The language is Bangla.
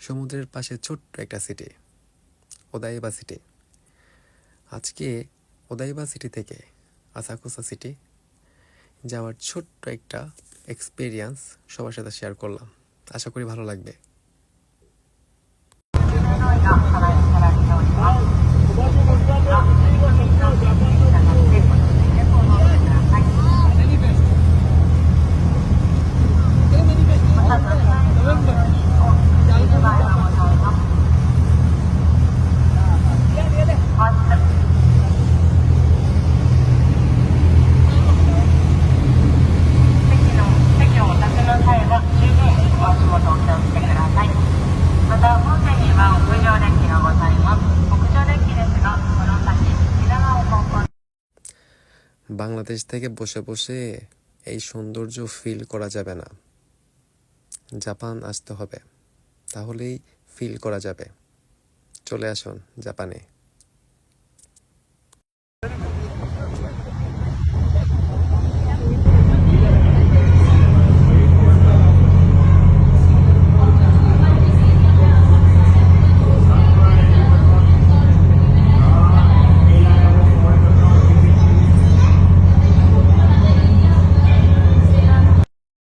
সমুদ্রের পাশে ছোট্ট একটা সিটি ওদাইবা সিটি আজকে ওদাইবা সিটি থেকে আসাকুসা সিটি যাওয়ার ছোট্ট একটা এক্সপিরিয়েন্স সবার সাথে শেয়ার করলাম। আশা করি ভালো লাগবে। বাংলাদেশ থেকে বসে বসে এই সৌন্দর্য ফিল করা যাবে না। জাপান আসতে হবে, তাহলেই ফিল করা যাবে। চলে আসুন জাপানে।